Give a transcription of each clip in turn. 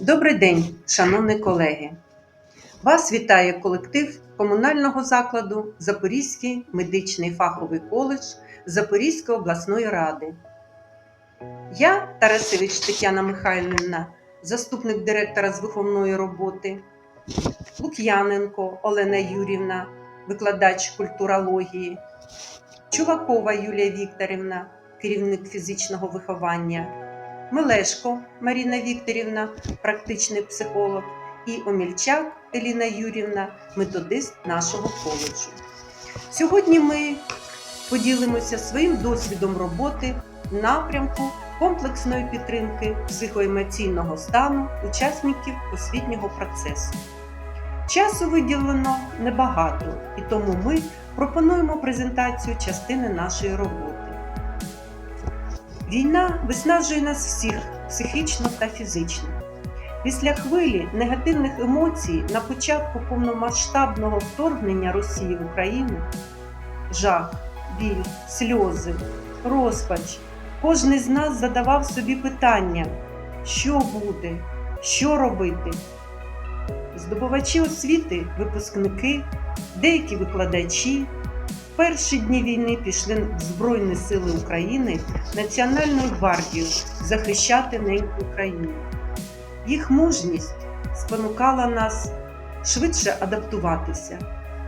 Добрий день, шановні колеги! Вас вітає колектив комунального закладу Запорізький медичний фаховий коледж Запорізької обласної ради. Я, Тарасевич Тетяна Михайлівна, заступник директора з виховної роботи, Лук'яненко Олена Юрівна, викладач культурології, Чувакова Юлія Вікторівна, керівник фізичного виховання. Мелешко Маріна Вікторівна, практичний психолог, і Омільчак Еліна Юрівна, методист нашого коледжу. Сьогодні ми поділимося своїм досвідом роботи в напрямку комплексної підтримки психоемоційного стану учасників освітнього процесу. Часу виділено небагато, і тому ми пропонуємо презентацію частини нашої роботи. Війна виснажує нас всіх психічно та фізично. Після хвилі негативних емоцій на початку повномасштабного вторгнення Росії в Україну жах, біль, сльози, розпач. Кожний з нас задавав собі питання, що буде, що робити. Здобувачі освіти, випускники, деякі викладачі перші дні війни пішли в Збройні Сили України Національною гвардією захищати неньку Україну. Їх мужність спонукала нас швидше адаптуватися,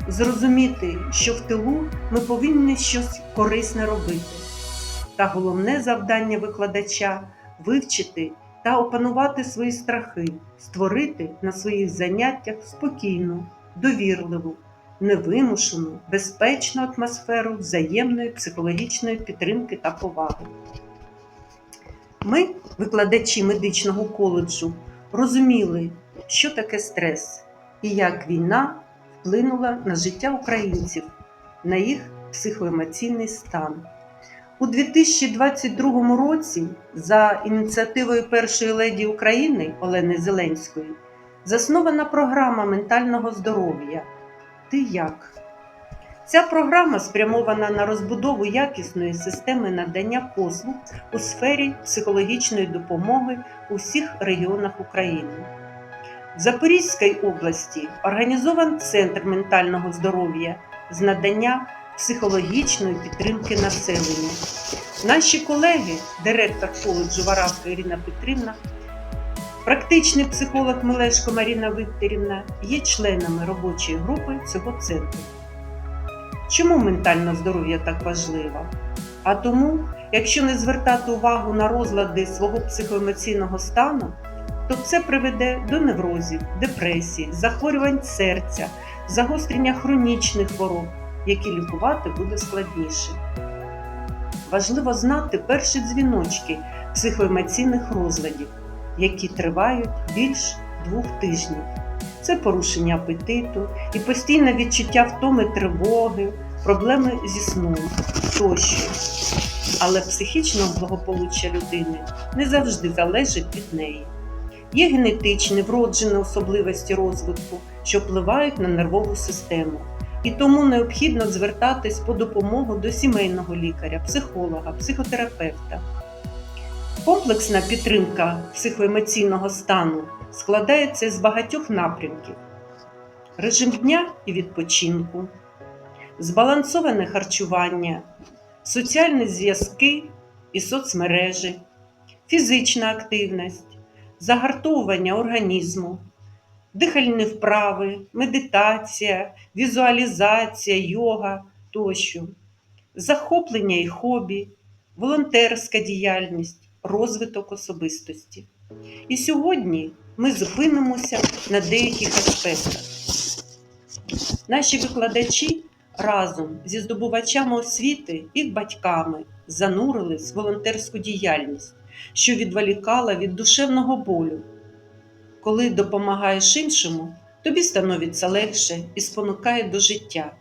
зрозуміти, що в тилу ми повинні щось корисне робити. Та головне завдання викладача вивчити та опанувати свої страхи, створити на своїх заняттях спокійну, довірливу, невимушену, безпечну атмосферу взаємної психологічної підтримки та поваги. Ми, викладачі медичного коледжу, розуміли, що таке стрес і як війна вплинула на життя українців, на їх психоемоційний стан. У 2022 році, за ініціативою першої леді України Олени Зеленської, заснована програма ментального здоров'я. Ти як? Ця програма спрямована на розбудову якісної системи надання послуг у сфері психологічної допомоги у всіх регіонах України. В Запорізькій області організований центр ментального здоров'я з надання психологічної підтримки населення. Наші колеги, директор коледжу Варавка Ірина Петрівна, практичний психолог Мелешко Маріна Вікторівна є членами робочої групи цього центру. Чому ментальне здоров'я так важливо? А тому, якщо не звертати увагу на розлади свого психоемоційного стану, то це приведе до неврозів, депресій, захворювань серця, загострення хронічних хвороб, які лікувати буде складніше. Важливо знати перші дзвіночки психоемоційних розладів, які тривають більш двох тижнів. Це порушення апетиту і постійне відчуття втоми тривоги, проблеми зі сном тощо. Але психічне благополуччя людини не завжди залежить від неї. Є генетичні вроджені особливості розвитку, що впливають на нервову систему, і тому необхідно звертатись по допомогу до сімейного лікаря, психолога, психотерапевта. Комплексна підтримка психоемоційного стану складається з багатьох напрямків: режим дня і відпочинку, збалансоване харчування, соціальні зв'язки і соцмережі, фізична активність, загартовування організму, дихальні вправи, медитація, візуалізація, йога тощо, захоплення і хобі, волонтерська діяльність, розвиток особистості. І сьогодні ми зупинимося на деяких аспектах. Наші викладачі разом зі здобувачами освіти і батьками занурились в волонтерську діяльність, що відволікала від душевного болю. Коли допомагаєш іншому, тобі становиться легше і спонукає до життя.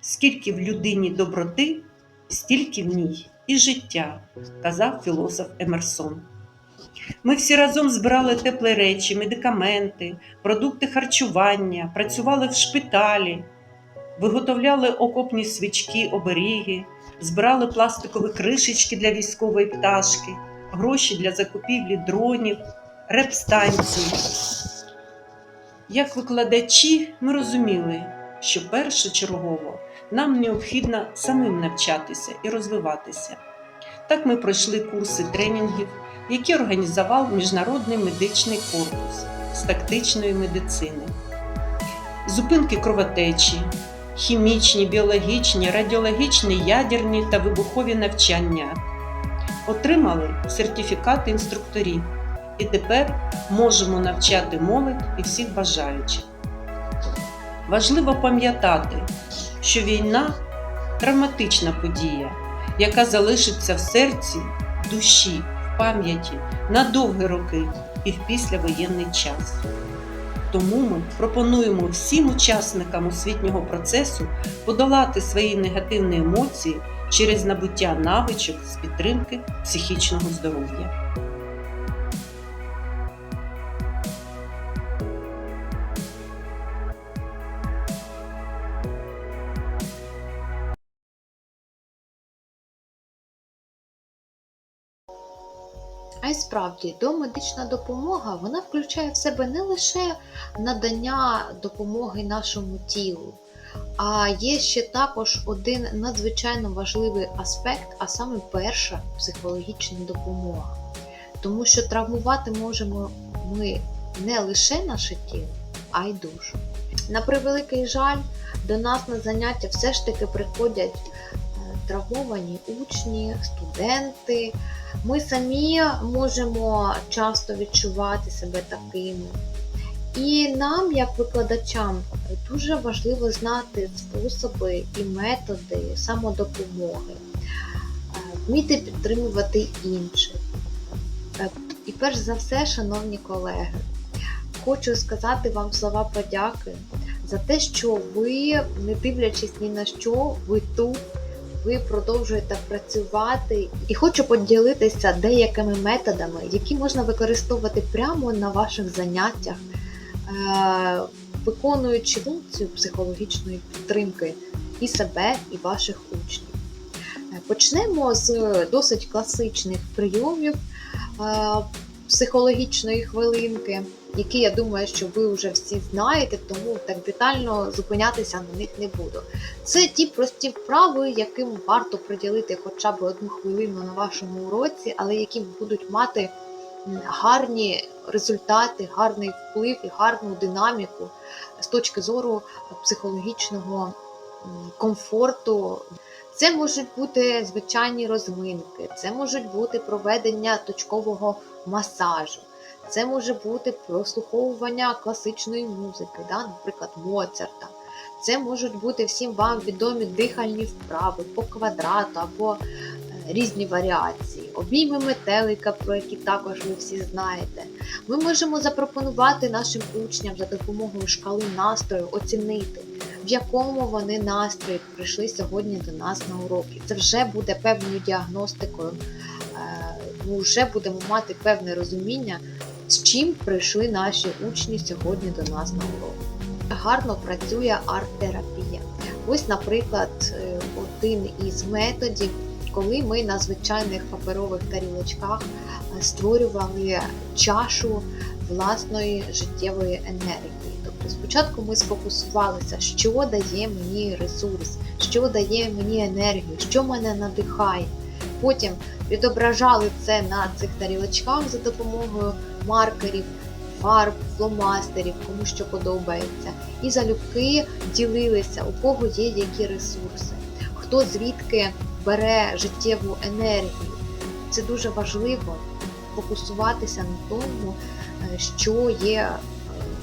Скільки в людині доброти, стільки в ній і життя, казав філософ Емерсон. Ми всі разом збирали теплі речі, медикаменти, продукти харчування, працювали в шпиталі, виготовляли окопні свічки, оберіги, збирали пластикові кришечки для військової пташки, гроші для закупівлі дронів, реп-станцій. Як викладачі, ми розуміли, що першочергово нам необхідно самим навчатися і розвиватися. Так ми пройшли курси тренінгів, які організував Міжнародний медичний корпус з тактичної медицини, зупинки кровотечі, хімічні, біологічні, радіологічні, ядерні та вибухові навчання. Отримали сертифікати інструкторів і тепер можемо навчати молодь і всіх бажаючих. Важливо пам'ятати, що війна травматична подія, яка залишиться в серці, душі, в пам'яті на довгі роки і в післявоєнний час. Тому ми пропонуємо всім учасникам освітнього процесу подолати свої негативні емоції через набуття навичок з підтримки психічного здоров'я. А й справді, домедична допомога вона включає в себе не лише надання допомоги нашому тілу, а є ще також один надзвичайно важливий аспект, а саме перша психологічна допомога. Тому що травмувати можемо ми не лише наше тіло, а й душу. На превеликий жаль, до нас на заняття все ж таки приходять е, травмовані учні, студенти. Ми самі можемо часто відчувати себе такими. І нам, як викладачам, дуже важливо знати способи і методи самодопомоги, вміти підтримувати інших. Е, І перш за все, шановні колеги, хочу сказати вам слова подяки за те, що ви, не дивлячись ні на що, ви тут ви продовжуєте працювати, і хочу поділитися деякими методами, які можна використовувати прямо на ваших заняттях, е, виконуючи функцію психологічної підтримки і себе, і ваших учнів. Е, Почнемо з досить класичних прийомів е, психологічної хвилинки, які я думаю, що ви вже всі знаєте, тому так детально зупинятися на них не буду. Це ті прості вправи, яким варто приділити хоча б одну хвилину на вашому уроці, але які будуть мати гарні результати, гарний вплив і гарну динаміку з точки зору психологічного комфорту. Це можуть бути звичайні розминки, це можуть бути проведення точкового масажу, це може бути прослуховування класичної музики, да, наприклад, Моцарта. Це можуть бути всім вам відомі дихальні вправи по квадрату або е, різні варіації, обійми метелика, про які також ви всі знаєте. Ми можемо запропонувати нашим учням за допомогою шкали настрою оцінити, в якому вони настрої прийшли сьогодні до нас на уроки. Це вже буде певною діагностикою. Е, Ми вже будемо мати певне розуміння, з чим прийшли наші учні сьогодні до нас на уроки гарно працює арт-терапія. Ось, наприклад, е, один із методів, коли ми на звичайних паперових тарілочках е, створювали чашу власної життєвої енергії. Тобто спочатку ми сфокусувалися, що дає мені ресурс, що дає мені енергію, що мене надихає. Потім відображали це на цих тарілочках за допомогою маркерів, фарб, фломастерів, кому що подобається. І залюбки ділилися, у кого є які ресурси, хто звідки бере життєву енергію. Це дуже важливо фокусуватися на тому, е, що є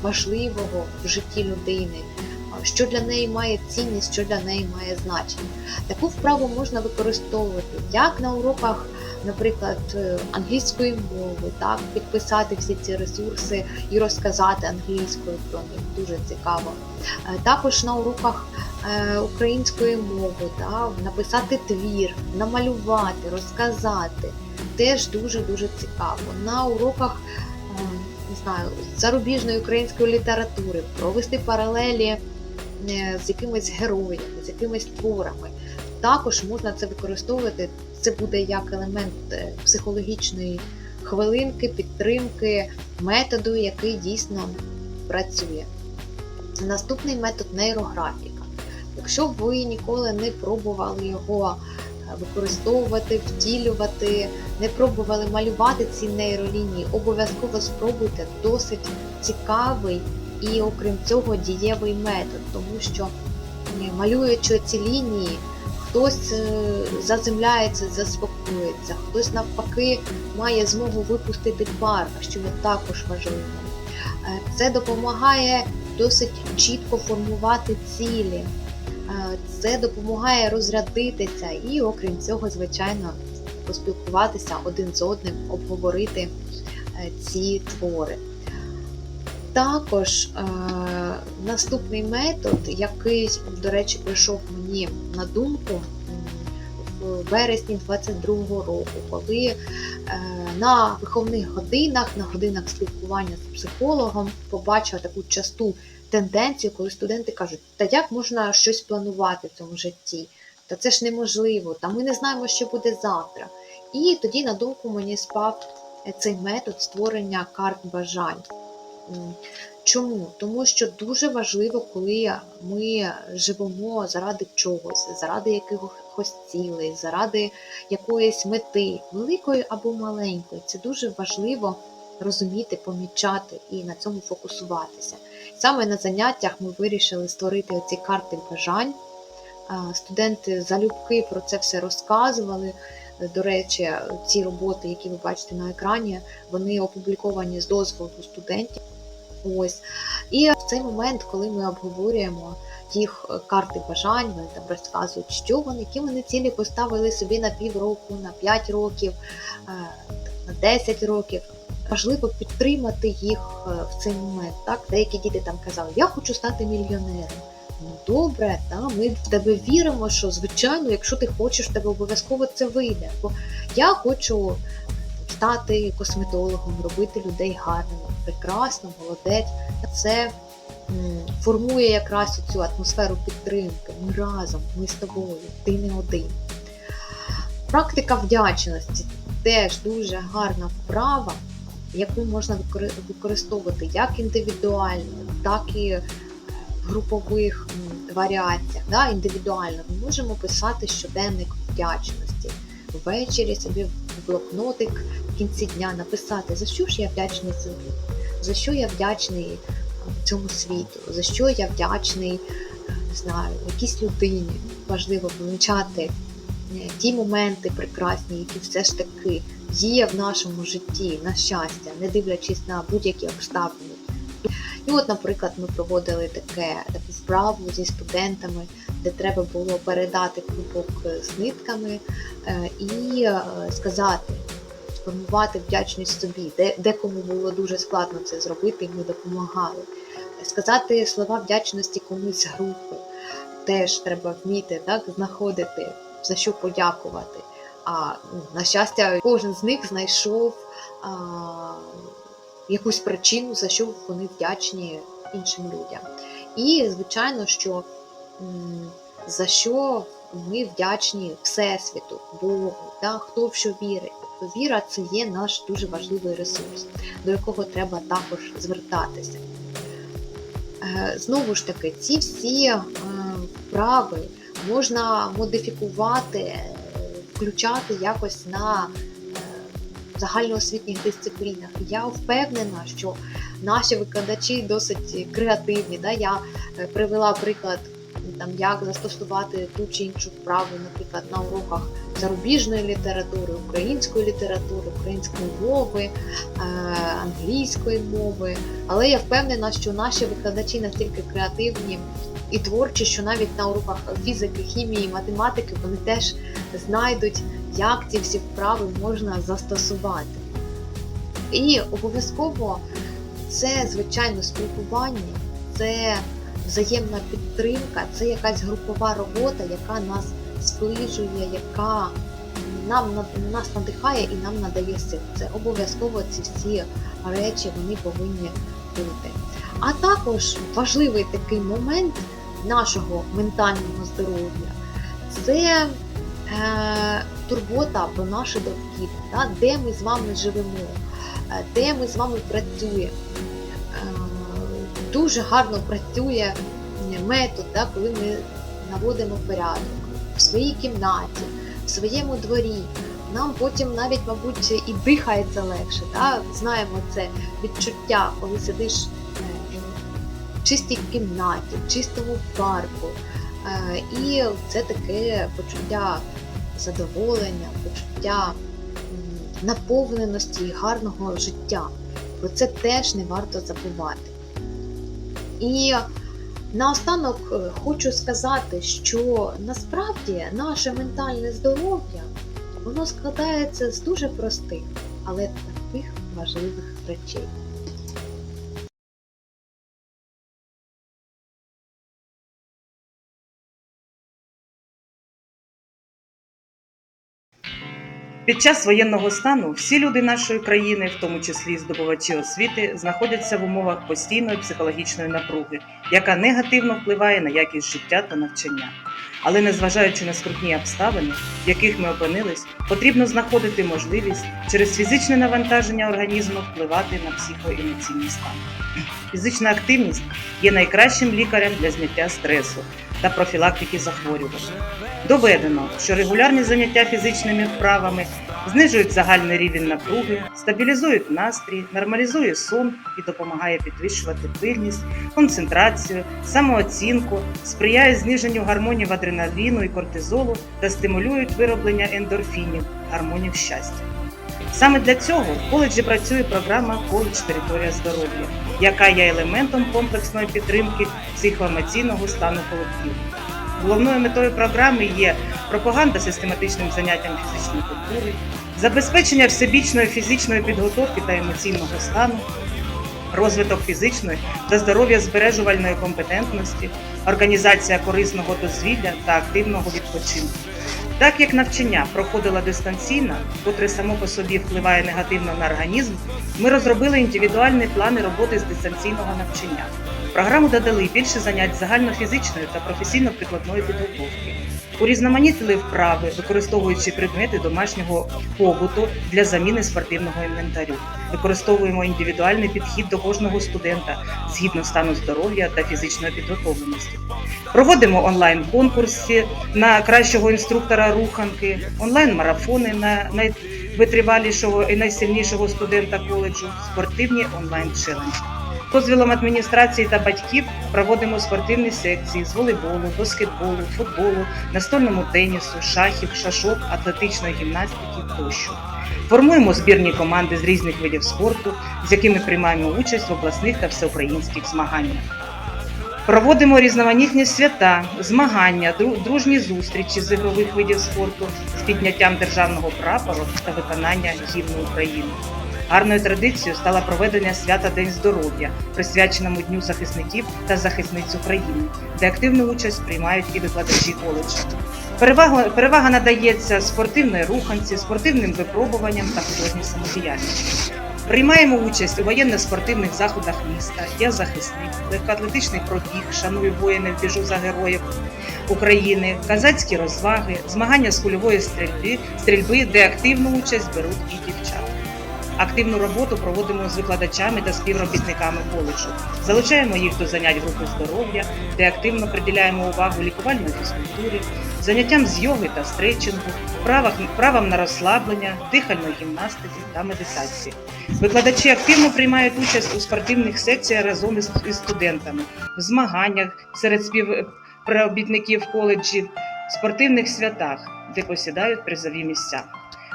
важливого в житті людини, що для неї має цінність, що для неї має значення. Таку вправу можна використовувати як на уроках наприклад, е, англійської мови, так, підписати всі ці ресурси і розказати англійською про них дуже цікаво. Е, Також на уроках е, української мови, так, написати твір, намалювати, розказати. Теж дуже-дуже цікаво. На уроках не знаю, зарубіжної української літератури провести паралелі з якимись героями, з якимись творами. Також можна це використовувати це буде як елемент е, психологічної хвилинки підтримки методу, який дійсно працює. Наступний метод нейрографіка. Якщо ви ніколи не пробували його е, використовувати, втілювати, не пробували малювати ці нейролінії, обов'язково спробуйте досить цікавий і, окрім цього, дієвий метод, тому що малюючи ці лінії, хтось е, заземляється, заспокоїться, хтось навпаки має змогу випустити пар, що є також важливо. Е, Це допомагає досить чітко формувати цілі. Е, Це допомагає розрядитися і, окрім цього, звичайно, поспілкуватися один з одним, обговорити ці твори. Також е, наступний метод, який, до речі, прийшов мені на думку в вересні 22-го року, коли е, на виховних годинах, на годинах спілкування з психологом побачила таку часту тенденцію, коли студенти кажуть, та як можна щось планувати в цьому житті? Та це ж неможливо, та ми не знаємо, що буде завтра. І тоді на думку мені спав е, цей метод створення карт бажань. Чому? Тому що дуже важливо, коли ми живемо заради чогось, заради якихось цілей, заради якоїсь мети, великої або маленької. Це дуже важливо розуміти, помічати і на цьому фокусуватися. Саме на заняттях ми вирішили створити оці карти бажань. Студенти залюбки про це все розказували. До речі, ці роботи, які ви бачите на екрані, вони опубліковані з дозволу студентів. Ось. І в цей момент, коли ми обговорюємо їх карти бажань, вони там розказують, що вони, які вони цілі поставили собі на півроку, на 5 років, е, на 10 років. Важливо підтримати їх е, в цей момент. Так? Деякі діти там казали, я хочу стати мільйонером. Ну добре, та, ми в тебе віримо, що звичайно, якщо ти хочеш, в тебе обов'язково це вийде. Бо я хочу стати косметологом, робити людей гарними. Прекрасно, молодець. Це формує якраз цю атмосферу підтримки. Ми разом, ми з тобою, ти не один. Практика вдячності теж дуже гарна вправа, яку можна використовувати як індивідуально, так і в групових варіаціях. Да, індивідуально ми можемо писати щоденник вдячності. Ввечері собі в блокнотик в кінці дня написати, за що ж я вдячний собі, за що я вдячний цьому світу, за що я вдячний, не знаю, якійсь людині. Важливо помічати е, ті моменти прекрасні, які все ж таки є в нашому житті, на щастя, не дивлячись на будь-які обставини. І от, наприклад, ми проводили таке, таку вправу зі студентами, де треба було передати кубок з нитками е, і е, сказати, сформувати вдячність собі, де, декому було дуже складно це зробити, і ми допомагали. Сказати слова вдячності комусь групи теж треба вміти так, знаходити, за що подякувати. А ну, на щастя, кожен з них знайшов а, якусь причину, за що вони вдячні іншим людям. І, звичайно, що за що ми вдячні Всесвіту, Богу, да, хто в що вірить. Тобто віра це є наш дуже важливий ресурс, до якого треба також звертатися. Е, Знову ж таки, ці всі е, вправи можна модифікувати, е, включати якось на загальноосвітніх дисциплінах. Я впевнена, що наші викладачі досить креативні. Да? Я привела приклад, там, як застосувати ту чи іншу вправу, наприклад, на уроках зарубіжної літератури, української літератури, української мови, е, англійської мови. Але я впевнена, що наші викладачі настільки креативні і творчі, що навіть на уроках фізики, хімії, математики вони теж знайдуть, як ці всі вправи можна застосувати. І обов'язково це, звичайно, спілкування, це взаємна підтримка, це якась групова робота, яка нас зближує, яка нам нас надихає і нам надає сил. Це обов'язково ці всі речі вони повинні бути. А також важливий такий момент нашого ментального здоров'я це е, турбота про наше довкілля, де ми з вами живемо, е, де ми з вами працюємо. Дуже гарно працює метод, да, коли ми наводимо порядок в своїй кімнаті, в своєму дворі. Нам потім навіть, мабуть, і дихається легше. Да? Знаємо це відчуття, коли сидиш е, в чистій кімнаті, в чистому парку. Е, І це таке почуття задоволення, почуття наповненості і гарного життя. Про це теж не варто забувати. І наостанок е, хочу сказати, що насправді наше ментальне здоров'я воно складається з дуже простих, але таких важливих речей. Під час воєнного стану всі люди нашої країни, в тому числі здобувачі освіти, знаходяться в умовах постійної психологічної напруги, яка негативно впливає на якість життя та навчання. Але незважаючи на скрутні обставини, в яких ми опинились, потрібно знаходити можливість через фізичне навантаження організму впливати на психоемоційний стан. Фізична активність є найкращим лікарем для зняття стресу та профілактики захворювань. Доведено, що регулярні заняття фізичними вправами знижують загальний рівень напруги, стабілізують настрій, нормалізує сон і допомагає підвищувати пильність, концентрацію, самооцінку, сприяє зниженню гормонів адреналіну і кортизолу та стимулюють вироблення ендорфінів, гормонів щастя. Саме для цього в коледжі працює програма Коледж Територія здоров'я, яка є елементом комплексної підтримки психоемоційного стану колективу. Головною метою програми є пропаганда систематичним заняттям фізичної культури, забезпечення всебічної фізичної підготовки та емоційного стану, розвиток фізичної та здоров'я збережувальної компетентності, організація корисного дозвілля та активного відпочинку. Так як навчання проходило дистанційно, котре само по собі впливає негативно на організм, ми розробили індивідуальні плани роботи з дистанційного навчання. В програму додали більше занять загальнофізичної та професійно-прикладної підготовки. Урізноманітили вправи, використовуючи предмети домашнього побуту для заміни спортивного інвентарю. Використовуємо індивідуальний підхід до кожного студента згідно стану здоров'я та фізичної підготовленості. Проводимо онлайн-конкурси на кращого інструктора руханки, онлайн-марафони на найвитривалішого і найсильнішого студента коледжу, спортивні онлайн-челенджі. Дозвілом адміністрації та батьків проводимо спортивні секції з волейболу, баскетболу, футболу, настольному тенісу, шахів, шашок, атлетичної гімнастики тощо. Формуємо збірні команди з різних видів спорту, з якими приймаємо участь в обласних та всеукраїнських змаганнях. Проводимо різноманітні свята, змагання, дружні зустрічі з ігрових видів спорту з підняттям державного прапору та виконання гімну України. Гарною традицією стало проведення свята День здоров'я, присвяченому Дню захисників та захисниць України, де активну участь приймають і викладачі коледжу. Перевага, перевага надається спортивної руханці, спортивним випробуванням та художній самодіяльності. Приймаємо участь у воєнно-спортивних заходах міста. Я захисник, легкоатлетичний пробіг, шаную воїнів, біжу за героїв України, казацькі розваги, змагання з кульової стрільби, стрільби, де активну участь беруть і дівчата. Активну роботу проводимо з викладачами та співробітниками коледжу. Залучаємо їх до занять групи здоров'я, де активно приділяємо увагу лікувальної фізкультурі, заняттям з йоги та стретчингу, вправах, вправам на розслаблення, дихальної гімнастики та медитації. Викладачі активно приймають участь у спортивних секціях разом із студентами, в змаганнях серед співробітників коледжів, спортивних святах, де посідають призові місця.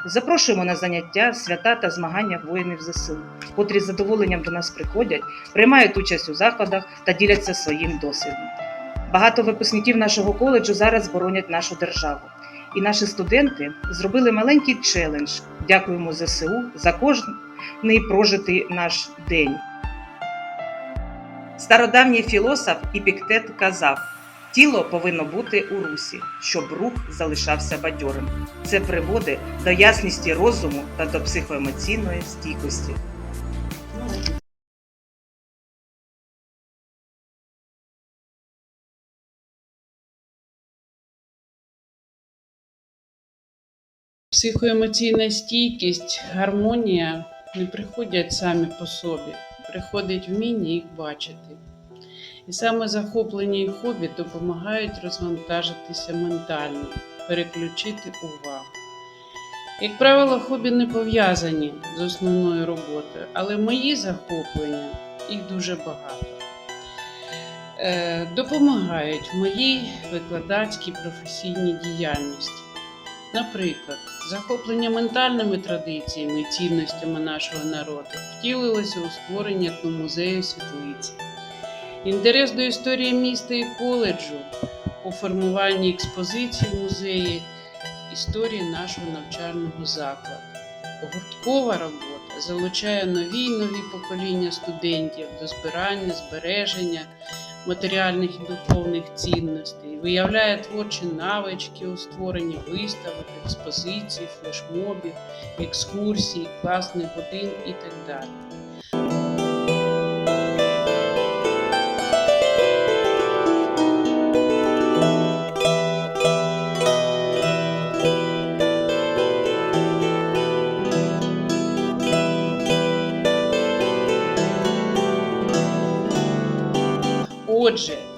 Запрошуємо на заняття, свята та змагання воїнів ЗСУ, котрі з задоволенням до нас приходять, приймають участь у заходах та діляться своїм досвідом. Багато випускників нашого коледжу зараз боронять нашу державу. І наші студенти зробили маленький челендж. Дякуємо ЗСУ за кожний прожитий наш день. Стародавній філософ Іпіктет казав: тіло повинно бути у русі, щоб рух залишався бадьорим. Це приводить до ясності розуму та до психоемоційної стійкості. Психоемоційна стійкість, гармонія не приходять самі по собі, приходить вміння їх бачити. І саме захоплення і хобі допомагають розвантажитися ментально, переключити увагу. Як правило, хобі не пов'язані з основною роботою, але мої захоплення їх дуже багато. Е, допомагають моїй викладацькій професійній діяльності. Наприклад, захоплення ментальними традиціями і цінностями нашого народу втілилося у створенні етномузею світлиці. Інтерес до історії міста і коледжу у формуванні експозицій в музеї історії нашого навчального закладу. Гурткова робота залучає нові й нові покоління студентів до збирання, збереження матеріальних і духовних цінностей, виявляє творчі навички у створенні виставок, експозицій, флешмобів, екскурсій, класних годин і так далі.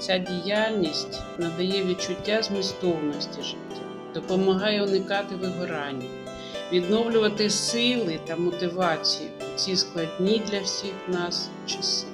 Ця діяльність надає відчуття змістовності життя, допомагає уникати вигорання, відновлювати сили та мотивацію у ці складні для всіх нас часи.